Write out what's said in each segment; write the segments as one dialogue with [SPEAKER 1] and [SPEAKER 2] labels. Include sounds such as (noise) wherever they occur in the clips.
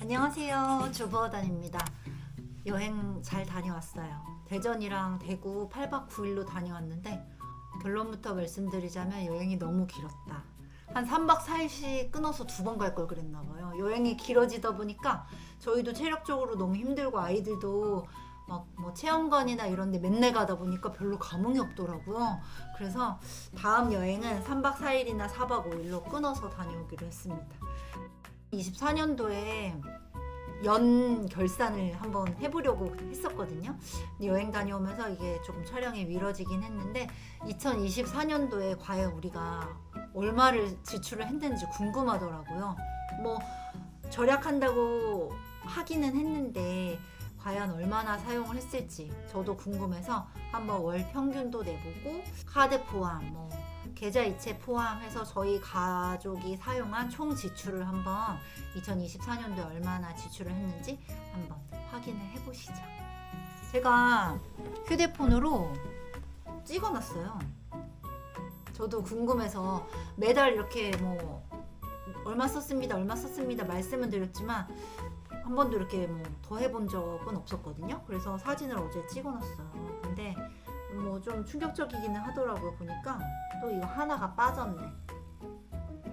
[SPEAKER 1] 안녕하세요. 주부어단입니다. 여행 잘 다녀왔어요. 대전이랑 대구 8박 9일로 다녀왔는데 결론부터 말씀드리자면 여행이 너무 길었다. 한 3박 4일씩 끊어서 두 번 갈 걸 그랬나 봐요. 여행이 길어지다 보니까 저희도 체력적으로 너무 힘들고 아이들도 막뭐 체험관이나 이런 데 맨날 가다 보니까 별로 감흥이 없더라고요. 그래서 다음 여행은 3박 4일이나 4박 5일로 끊어서 다녀오기로 했습니다. 24년도에 연 결산을 한번 해보려고 했었거든요. 여행 다녀오면서 이게 조금 촬영이 미뤄지긴 했는데 2024년도에 과연 우리가 얼마를 지출을 했는지 궁금하더라고요. 뭐 절약한다고 하기는 했는데 과연 얼마나 사용을 했을지 저도 궁금해서 한번 월 평균도 내보고 카드 포함 뭐 계좌 이체 포함해서 저희 가족이 사용한 총 지출을 한번 2024년도에 얼마나 지출을 했는지 한번 확인을 해보시죠. 제가 휴대폰으로 찍어놨어요. 저도 궁금해서 매달 이렇게 뭐 얼마 썼습니다, 얼마 썼습니다 말씀은 드렸지만 한 번도 이렇게 뭐 더 해본 적은 없었거든요. 그래서 사진을 어제 찍어놨어요. 근데 뭐 좀 충격적이기는 하더라고요. 보니까 또 이거 하나가 빠졌네.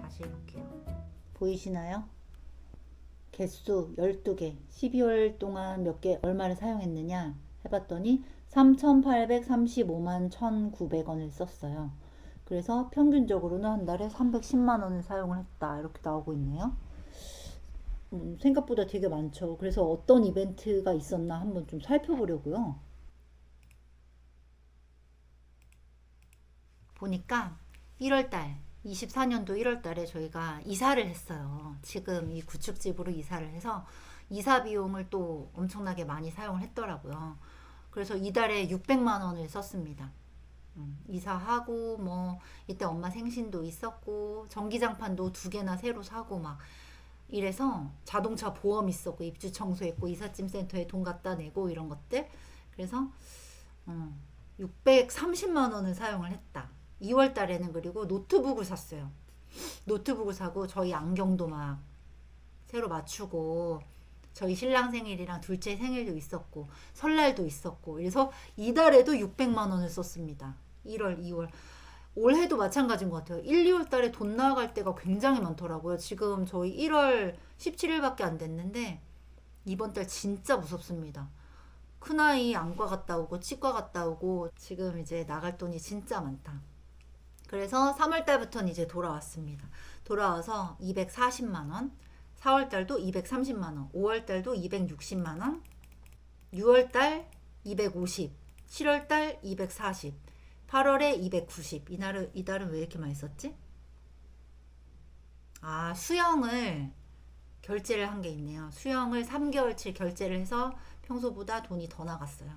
[SPEAKER 1] 다시 해볼게요. 보이시나요? 개수 12개. 12월 동안 몇 개 얼마를 사용했느냐 해봤더니 3,835만 1,900원을 썼어요. 그래서 평균적으로는 한 달에 310만 원을 사용을 했다. 이렇게 나오고 있네요. 음, 생각보다 되게 많죠. 그래서 어떤 이벤트가 있었나 한번 좀 살펴보려고요. 보니까 1월달 24년도 1월달에 저희가 이사를 했어요. 지금 이 구축집으로 이사를 해서 이사 비용을 또 엄청나게 많이 사용을 했더라고요. 그래서 이달에 600만 원을 썼습니다. 음, 이사하고 뭐 이때 엄마 생신도 있었고 전기장판도 두 개나 새로 사고 막 이래서 자동차 보험 있었고 입주 청소했고 이삿짐 센터에 돈 갖다 내고 이런 것들 그래서 음, 630만 원을 사용을 했다. 2월 달에는 그리고 노트북을 샀어요. 노트북을 사고 저희 안경도 막 새로 맞추고 저희 신랑 생일이랑 둘째 생일도 있었고 설날도 있었고 그래서 이달에도 600만 원을 썼습니다. 1월, 2월. 올해도 마찬가지인 것 같아요. 1, 2월 달에 돈 나갈 때가 굉장히 많더라고요. 지금 저희 1월 17일밖에 안 됐는데 이번 달 진짜 무섭습니다. 큰아이 안과 갔다 오고 치과 갔다 오고 지금 이제 나갈 돈이 진짜 많다. 그래서 3월 달부터는 이제 돌아왔습니다. 돌아와서 240만 원, 4월 달도 230만 원, 5월 달도 260만 원, 6월 달 250, 7월 달 240, 8월에 290. 이날은 이달은 왜 이렇게 많이 썼지? 아, 수영을 결제를 한 게 있네요. 수영을 3개월치 결제를 해서 평소보다 돈이 더 나갔어요.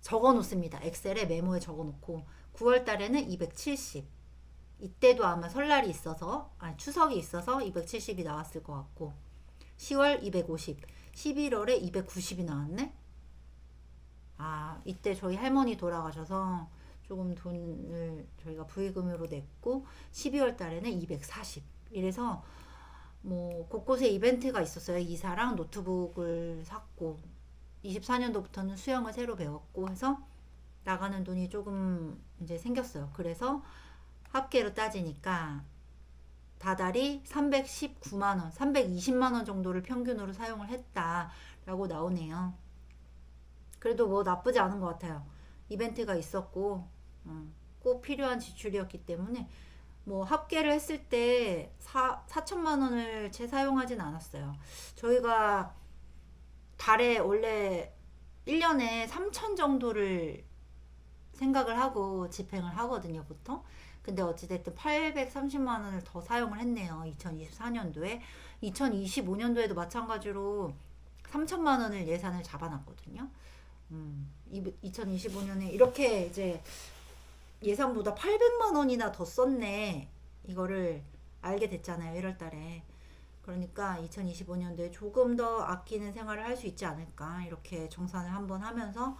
[SPEAKER 1] 적어 놓습니다. 엑셀에 메모에 적어 놓고 9월 달에는 270. 이때도 아마 설날이 있어서 아니 추석이 있어서 270이 나왔을 것 같고 10월 250, 11월에 290이 나왔네. 아, 이때 저희 할머니 돌아가셔서 조금 돈을 저희가 부의금으로 냈고 12월 달에는 240. 이래서 뭐 곳곳에 이벤트가 있었어요. 이사랑 노트북을 샀고 24년도부터는 수영을 새로 배웠고 해서 나가는 돈이 조금 이제 생겼어요. 그래서 합계로 따지니까 다달이 319만 원, 320만 원 정도를 평균으로 사용을 했다라고 나오네요. 그래도 뭐 나쁘지 않은 것 같아요. 이벤트가 있었고 음, 꼭 필요한 지출이었기 때문에 뭐 합계를 했을 때 4, 4천만 원을 채 사용하진 않았어요. 저희가 달에 원래 1년에 3천 정도를 생각을 하고 집행을 하거든요, 보통. 근데 어찌됐든 830만 원을 더 사용을 했네요. 2024년도에. 2025년도에도 마찬가지로 3천만 원을 예산을 잡아놨거든요. 음, 2025년에 이렇게 이제 예상보다 800만 원이나 더 썼네. 이거를 알게 됐잖아요. 1월 달에. 그러니까 2025년도에 조금 더 아끼는 생활을 할 수 있지 않을까. 이렇게 정산을 한번 하면서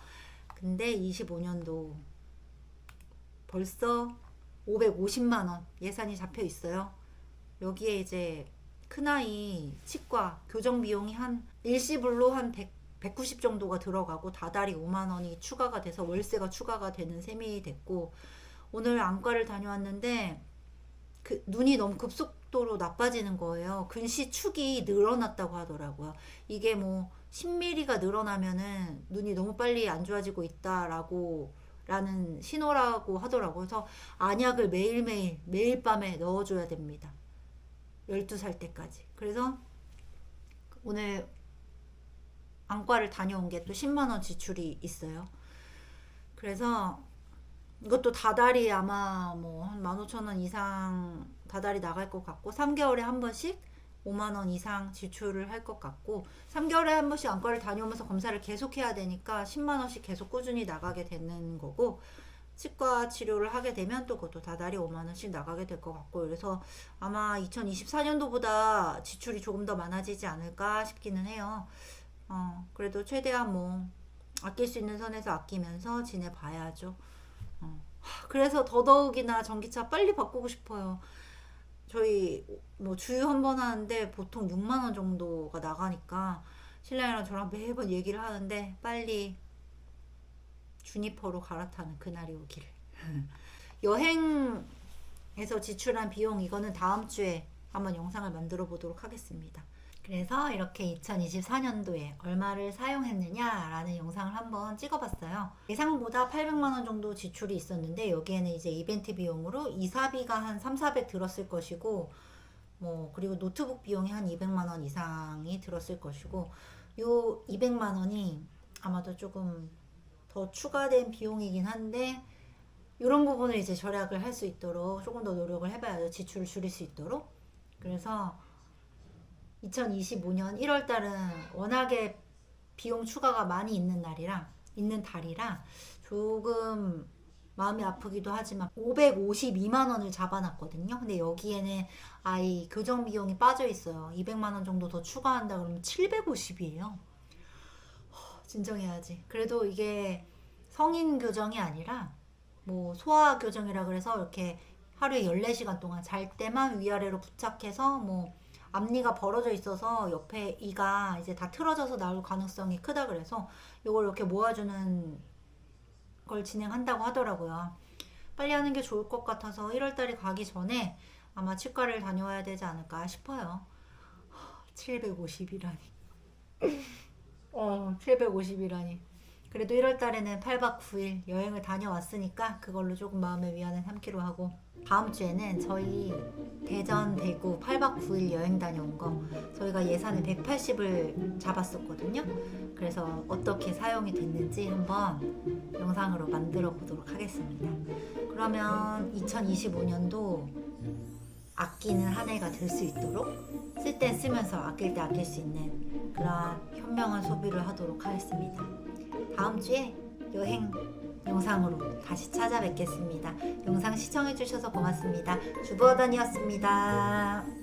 [SPEAKER 1] 근데 25년도 벌써 550만 원 예산이 잡혀 있어요. 여기에 이제 큰아이 치과 교정 비용이 한 일시불로 한 100, 190 정도가 들어가고 다달이 5만 원이 추가가 돼서 월세가 추가가 되는 셈이 됐고 오늘 안과를 다녀왔는데 그 눈이 너무 급속도로 나빠지는 거예요. 근시 축이 늘어났다고 하더라고요. 이게 뭐 10mm가 늘어나면은 눈이 너무 빨리 안 좋아지고 있다라고 라는 신호라고 하더라고요. 그래서 안약을 매일매일 매일 밤에 넣어줘야 됩니다. 12살 때까지. 그래서 오늘 안과를 다녀온 게 또 10만 원 지출이 있어요. 그래서 이것도 다달이 아마 뭐 한 15,000원 이상 다달이 나갈 것 같고 3개월에 한 번씩 5만 원 이상 지출을 할 것 같고 3개월에 한 번씩 안과를 다녀오면서 검사를 계속 해야 되니까 10만 원씩 계속 꾸준히 나가게 되는 거고 치과 치료를 하게 되면 또 그것도 다달이 5만 원씩 나가게 될 것 같고 그래서 아마 2024년도보다 지출이 조금 더 많아지지 않을까 싶기는 해요. 어, 그래도 최대한 뭐 아낄 수 있는 선에서 아끼면서 지내봐야죠. 어. 하, 그래서 더더욱이나 전기차 빨리 바꾸고 싶어요. 저희 뭐 주유 한 번 하는데 보통 6만 원 정도가 나가니까 신랑이랑 저랑 매번 얘기를 하는데 빨리 주니퍼로 갈아타는 그날이 오기를. (laughs) 여행에서 지출한 비용 이거는 다음 주에 한번 영상을 만들어 보도록 하겠습니다. 그래서 이렇게 2024년도에 얼마를 사용했느냐라는 영상을 한번 찍어봤어요. 예상보다 800만 원 정도 지출이 있었는데 여기에는 이제 이벤트 비용으로 이사비가 한 3, 400 들었을 것이고 뭐 그리고 노트북 비용이 한 200만 원 이상이 들었을 것이고 요 200만 원이 아마도 조금 더 추가된 비용이긴 한데 이런 부분을 이제 절약을 할 수 있도록 조금 더 노력을 해봐야죠. 지출을 줄일 수 있도록. 그래서 2025년 1월 달은 워낙에 비용 추가가 많이 있는 날이라 있는 달이라 조금 마음이 아프기도 하지만 552만 원을 잡아놨거든요. 근데 여기에는 아이 교정 비용이 빠져 있어요. 200만 원 정도 더 추가한다 그러면 750이에요. 진정해야지. 그래도 이게 성인 교정이 아니라 뭐 소아 교정이라 그래서 이렇게 하루에 14시간 동안 잘 때만 위아래로 부착해서 뭐 앞니가 벌어져 있어서 옆에 이가 이제 다 틀어져서 나올 가능성이 크다 그래서 이걸 이렇게 모아주는 걸 진행한다고 하더라고요. 빨리 하는 게 좋을 것 같아서 1월달에 가기 전에 아마 치과를 다녀와야 되지 않을까 싶어요. 750이라니. (laughs) 어, 750이라니. 그래도 1월 달에는 8박 9일 여행을 다녀왔으니까 그걸로 조금 마음의 위안을 삼기로 하고 다음 주에는 저희 대전, 대구 8박 9일 여행 다녀온 거 저희가 예산을 180을 잡았었거든요. 그래서 어떻게 사용이 됐는지 한번 영상으로 만들어 보도록 하겠습니다. 그러면 2025년도 아끼는 한 해가 될 수 있도록 쓸 땐 쓰면서 아낄 때 아낄 수 있는 그러한 현명한 소비를 하도록 하겠습니다. 다음 주에 여행 영상으로 다시 찾아뵙겠습니다. 영상 시청해주셔서 고맙습니다. 주부어단이었습니다.